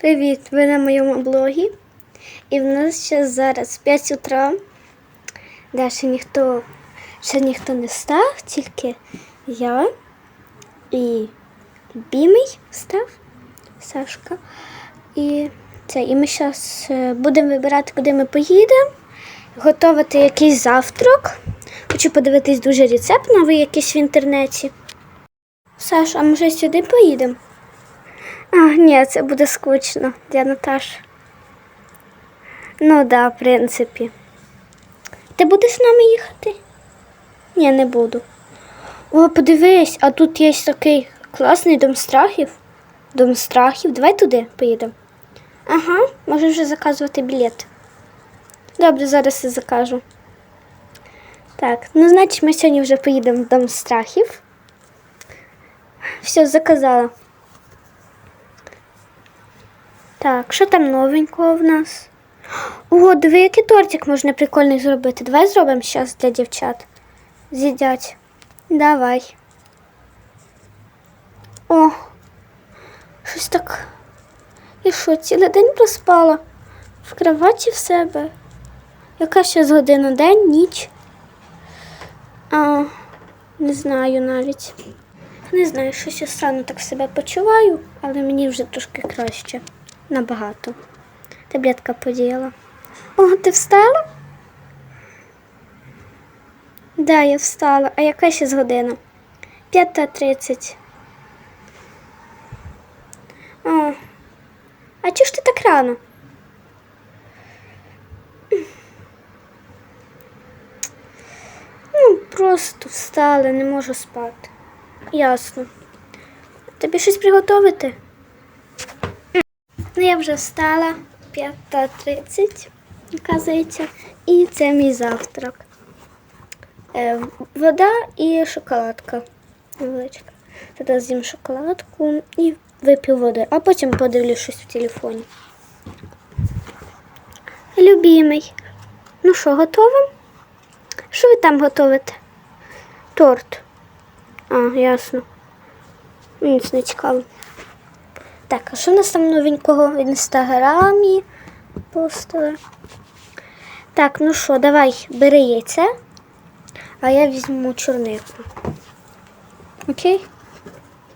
Привіт! Ви на моєму блогі. І в нас ще зараз 5 утра. Да, ще ніхто, ще ніхто не став, тільки я і Бімий став, Сашка. І це, і ми зараз будемо вибирати, куди ми поїдемо, готувати якийсь завтрак. Хочу подивитись дуже рецепт новий якийсь в інтернеті. Саш, а може сюди поїдемо? А, ні, це буде скучно для Наташі. Ну да, в принципі. Ти будеш з нами їхати? Ні, не буду. О, подивись, а тут є такий класний дом страхів. Дом страхів. Давай туди поїдемо. Ага, можеш вже заказувати білет. Добре, зараз я закажу. Так, ну значить ми сьогодні вже поїдемо в дом страхів. Все, заказала. Так, що там новенького в нас? О, диви, який тортик можна прикольний зробити. Давай зробимо зараз для дівчат. З'їдять. Давай. О, щось так. І що, цілий день проспала? В кроваті в себе. Яка ще з година день, ніч? А, не знаю навіть. Не знаю, щось я странно так себе почуваю, але мені вже трошки краще. Набагато. Таблетка подіяла. О, ти встала? Да, я встала. А яка ще з година? П'ята тридцять. О, а чого ж ти так рано? Ну, просто встала, не можу спати. Ясно. Тобі щось приготувати? Ну, я вже встала 5.30, оказується, і це мій завтрак. Е, вода і шоколадка. Невеличка. Зараз з'їм шоколадку і вип'ю води, а потім подивлюсь щось в телефоні. Любімий. Ну що, готовим? Що ви там готовите? Торт. А, ясно. Мені це не цікаво. Так, а що у нас там новенького в інстаграмі постили? Так, ну що, давай, бери яйце, а я візьму чорнику. Окей?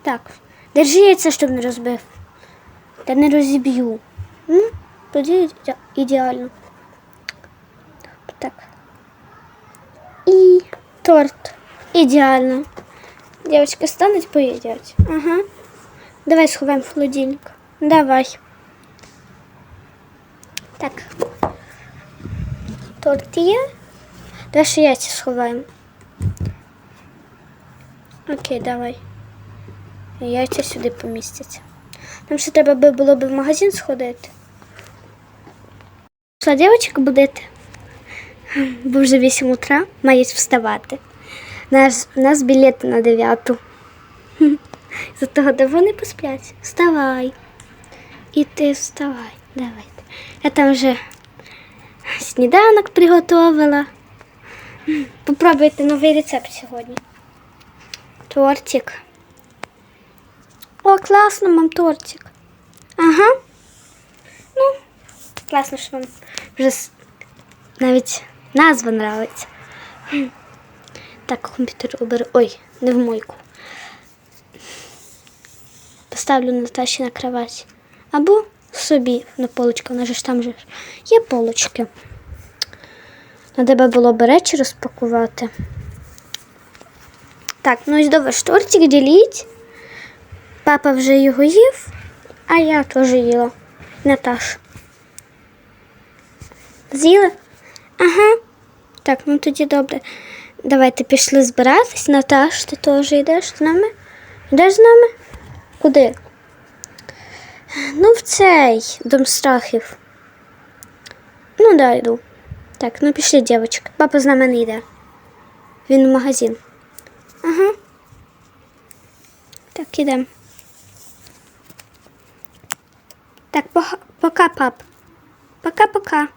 Так. Держи яйце, щоб не розбив. Та не розіб'ю. Ну, тоді ідеально. Так. І торт. Ідеально. Девочки стануть поїдять. Ага. Давай сховаємо в холодильник. Давай. Так. Торт є. Давай ще яйця сховаємо. Окей, давай. Яйця сюди помістяться. Нам ще треба було б в магазин сходити. Що, дівчатка, будете? Бо вже 8 утра мають вставати. У нас білети на 9. Зато де вони посплять. Вставай. І ти вставай. Давайте. Я там вже сніданок приготувала. Попробуйте новий рецепт сьогодні. Тортик. О, класно, мам, тортик. Ага. Ну, класно, що вам вже навіть назва нравиться. Так, комп'ютер уберу. Ой, не в мойку. Поставлю Наташі на кровать. Або собі на полочку. Же ж там же є полочки. Треба було б речі розпакувати. Так, ну ось давай штортик діліть. Папа вже його їв, а я теж їла. Наташ. З'їла? Ага. Так, ну тоді добре. Давайте пішли збиратись. Наташ, ти теж йдеш з нами? Йдеш з нами? Куди? Ну, в цей дом страхів. Ну, да, йду. Так, ну пішли, дівчатки. Папа з нами не йде. Він в магазин. Ага. Так, ідемо. Так, пока, пап. Пока-пока.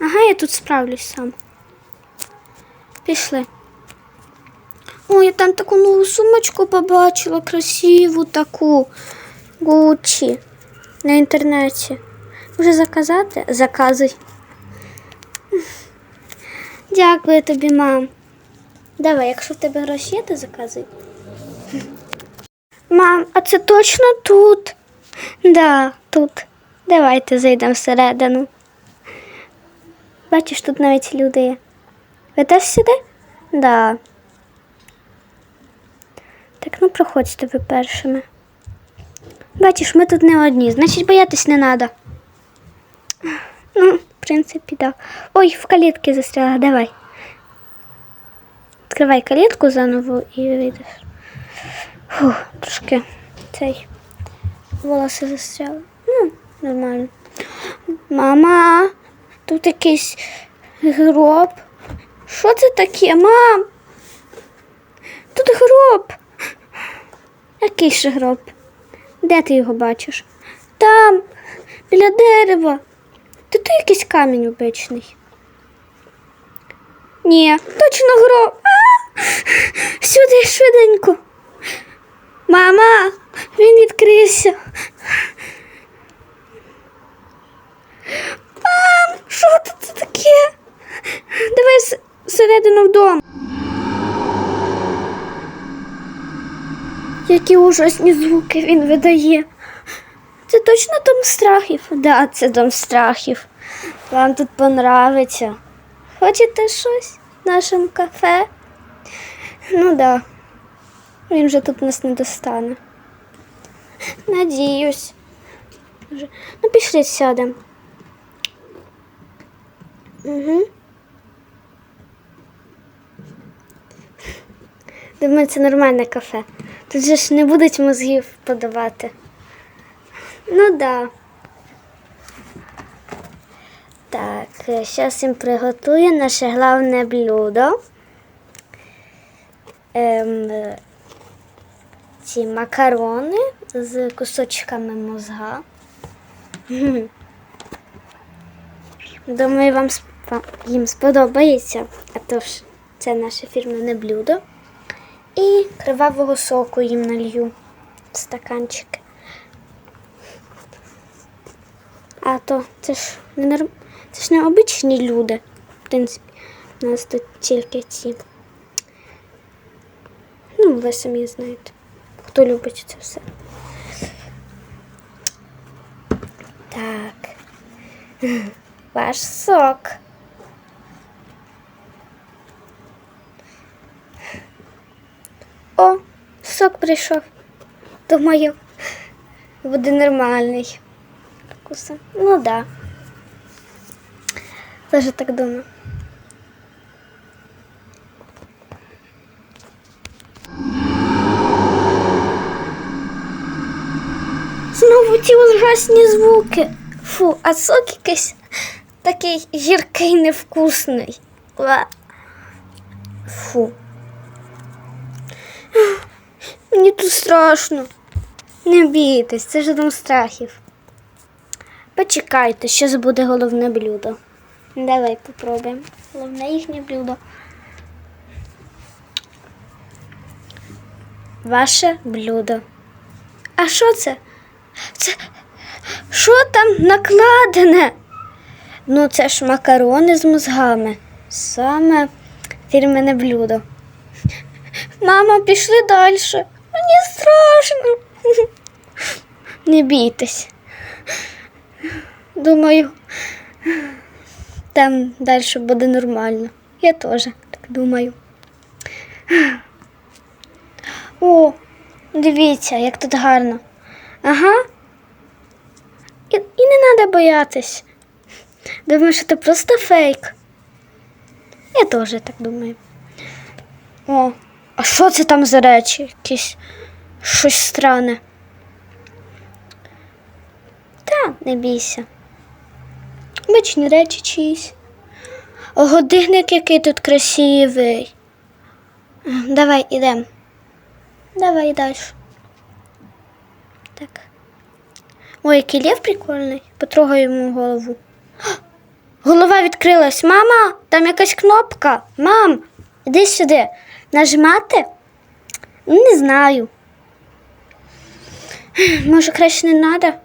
Ага, я тут справлюсь сам. Пішли. Ой, я там таку нову сумочку побачила, красиву таку. Гуччі. на інтернеті. Може заказати? Заказуй. Дякую тобі, мам. Давай, якщо в тебе гроші є, то заказуй. Мам, а це точно тут? Да, тут. Давайте зайдемо всередину. Бачиш, тут навіть люди є. Ви теж сюди? Да. Так, ну проходьте ви першими. Бачиш, ми тут не одні, значить боятись не треба. Ну, в принципі, так. Ой, в калітки застряла, давай. Відкривай калітку заново і вийдеш. Фух, трошки цей волоси застряли. Ну, нормально. Мама, тут якийсь гроб. Що це таке, мам? Тут гроб. Який ще гроб? Де ти його бачиш? Там, біля дерева. Та то якийсь камінь обичний. Ні, точно гроб. А! Сюди швиденько. Мама, він відкрився. Мам, що це таке? Давай всередину вдома. Які ужасні звуки він видає. Це точно дом страхів? Да, це дом страхів. Вам тут понравиться. Хочете щось в нашому кафе? Ну да. Він же тут нас не достане. Надіюсь. Ну, пішли сядемо. Угу. Думаю, це нормальне кафе. Тут же ж не будуть мозгів подавати. Ну да. Так, зараз їм приготую наше головне блюдо. Ем, е, ці макарони з кусочками мозга. Думаю, вам їм сподобається, а то ж це наше фірменне блюдо. І кривавого соку їм налью в стаканчики. А то це ж не це ж не обичні люди. В принципі, у нас тут тільки ці. Ну, ви самі знаєте, хто любить це все. Так. Ваш сок. О, сок прийшов. Думаю, буде нормальний. Вкуса. Ну да. Тоже так думаю. Знову ті ужасні звуки. Фу, а сок якийсь такий гіркий невкусний. Фу. Мені тут страшно. Не бійтесь, це ж дом страхів. Почекайте, що буде головне блюдо. Давай попробуємо. Головне їхнє блюдо. Ваше блюдо. А що це? Це що там накладене? Ну, це ж макарони з мозгами. Саме фірменне блюдо. Мама, пішли далі. Мені страшно. Не бійтесь. Думаю, там далі буде нормально. Я теж так думаю. О, дивіться, як тут гарно. Ага. І, і не треба боятись. Думаю, що це просто фейк. Я теж так думаю. О, а що це там за речі? Якісь щось странне. Та, не бійся. Обичні речі чиїсь. Годинник який тут красивий. Давай ідемо. Давай далі. Так. Ой, який лев прикольний. Потрогаю йому голову. Голова відкрилась. Мама, там якась кнопка. Мам, іди сюди. Нажимати? Ну, не знаю. Може, краще не треба.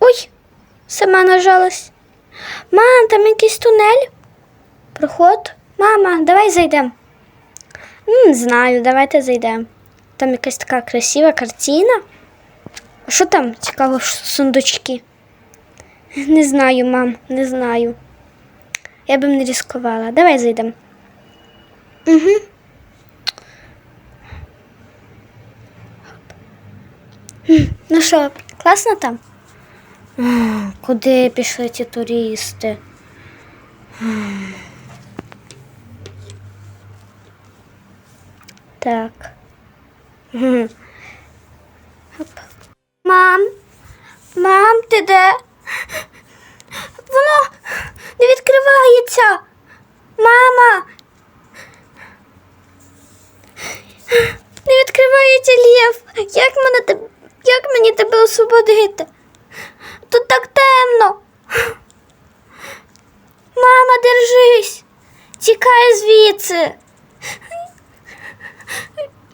Ой, сама нажалась. Мам, там якийсь тунель. Проход. Мама, давай зайдемо. Ну, не знаю, давайте зайдемо. Там якась така красива картина. Що там цікаво сундучки? Не знаю, мам, не знаю. Я б не ризикувала. Давай зайдемо. Угу. Ну що, класно там? Куди пішли ті туристи? Так. Мам, мам, ти де? Не відкривається. Мама. Не відкривається лєв. Як мене як мені тебе освободити? Тут так темно. Мама, держись. Тікай звідси.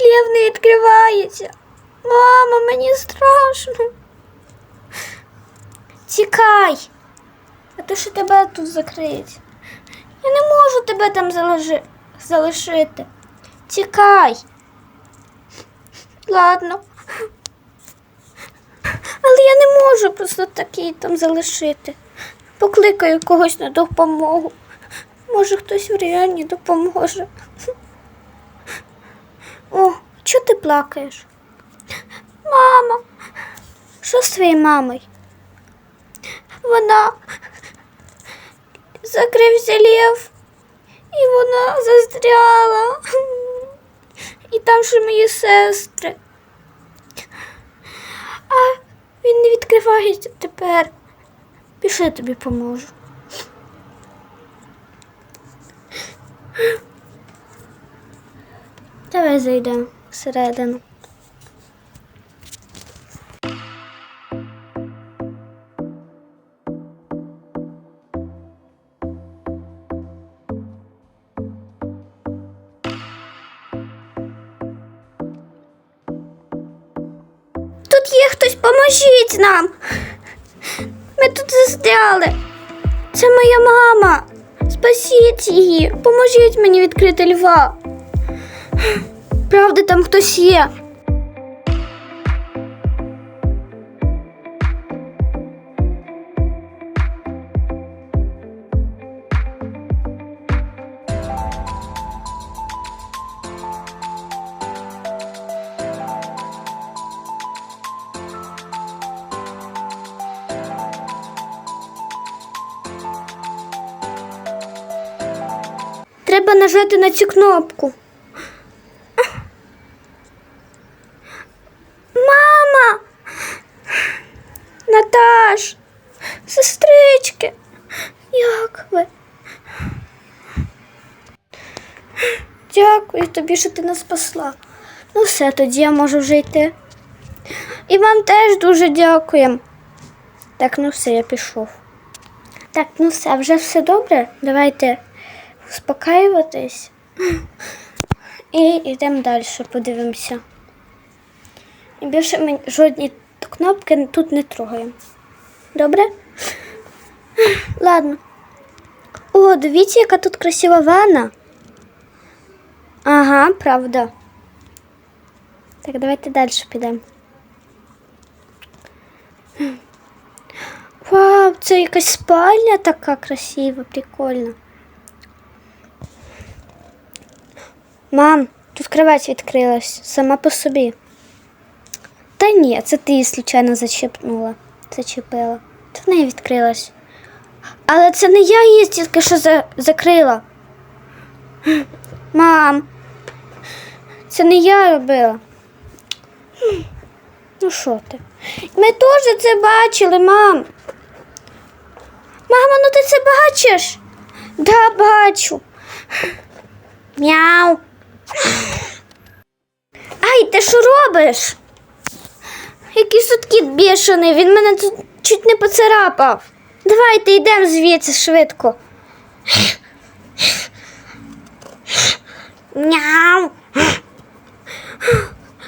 Лєв не відкривається. Мама, мені страшно. Тікай. А то що тебе тут закриють. Я не можу тебе там заложи... залишити. Тікай. Ладно. Але я не можу просто такий там залишити. Покликаю когось на допомогу. Може, хтось в реальні допоможе. О, чого ти плакаєш? Мама, що з твоєю мамою? Вона закрився лев, і вона застряла. І там ще мої сестри. А він не відкривається тепер. Пішли тобі поможу. Давай зайдемо всередину. Поможіть нам. Ми тут застряли. Це моя мама. Спасіть її. Поможіть мені відкрити льва. Правда, там хтось є. Нажати на цю кнопку. Мама! Наташ! Сестрички! Як ви? Дякую тобі, що ти нас спасла. Ну все, тоді я можу вже йти. І вам теж дуже дякуємо. Так, ну все, я пішов. Так, ну все, вже все добре. Давайте успокаюватись. І йдемо далі, подивимося. І більше ми жодні кнопки тут не трогаємо. Добре? Ладно. О, дивіться, яка тут красива ванна. Ага, правда. Так, давайте далі підемо. Вау, це якась спальня така красива, прикольна. Мам, тут кровать відкрилась сама по собі. Та ні, це ти її случайно зачепнула. Зачепила. В неї відкрилась. Але це не я її тільки що за... закрила. Мам, це не я робила. Ну що ти? Ми теж це бачили, мам. Мама, ну ти це бачиш? Да, бачу. Мяу. Ай, ти що робиш? Якийсь тут кіт бішений, він мене тут чуть не поцарапав. Давайте йдемо звідси швидко. Мяу.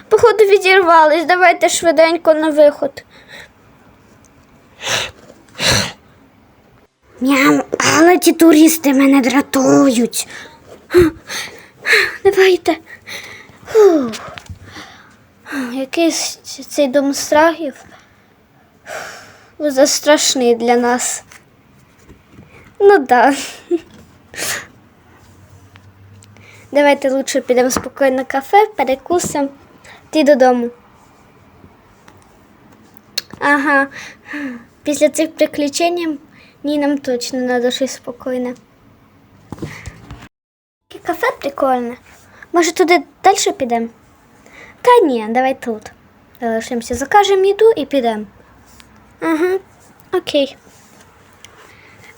Походу відірвались. Давайте швиденько на виход. Мяу, але ті туристи мене дратують. Давайте. Фух. Якийсь цей дом страхів застрашний для нас. Ну да. Давайте лучше підемо спокійно в кафе, перекусимо. Ти додому. Ага. Після цих приключень ні, нам точно треба щось спокійне. Яке Кафе прикольне. Може туди далі підемо? Та ні, давай тут. Залишимося, закажемо їду і підемо. Ага, окей.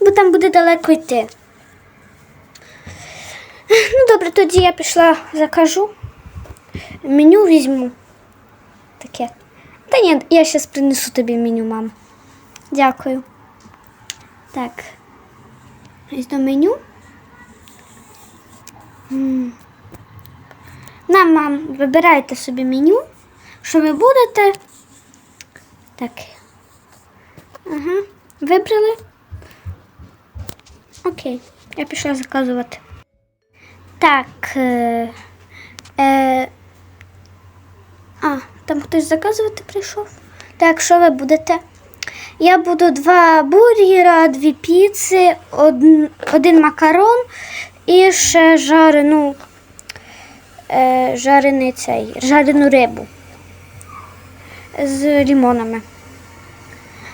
Бо там буде далеко йти. Ну, добре, тоді я пішла закажу. Меню візьму. Таке. Та ні, я зараз принесу тобі меню, мам. Дякую. Так. Ось до меню. М. На, мам, вибирайте собі меню. Що ви будете? Так. Ага. Вибрали? Окей. Я пішла заказувати. Так. Е, е, а, там хтось заказувати прийшов. Так, що ви будете? Я буду два бургера, дві піци, один, один макарон і ще жарену, е, жарений цей, жарену рибу з лімонами.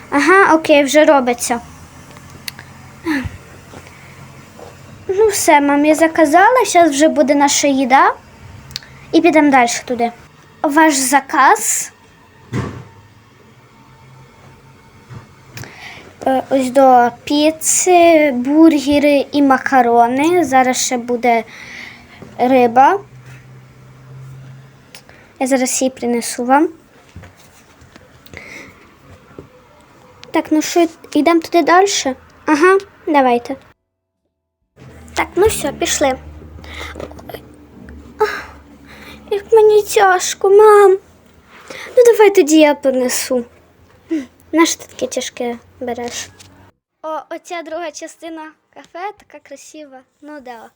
Ага, окей, вже робиться. Ну, все, мам, я заказала, зараз вже буде наша їда. І підемо далі туди. Ваш заказ. Ось до піци, бургери і макарони. Зараз ще буде риба. Я зараз її принесу вам. Так, ну що, йдемо туди далі? Ага, давайте. Так, ну все, пішли. Як мені тяжко, мам. Ну давай тоді я понесу. Наше ти таке тяжке береш? О, оця друга частина кафе така красива. Ну да.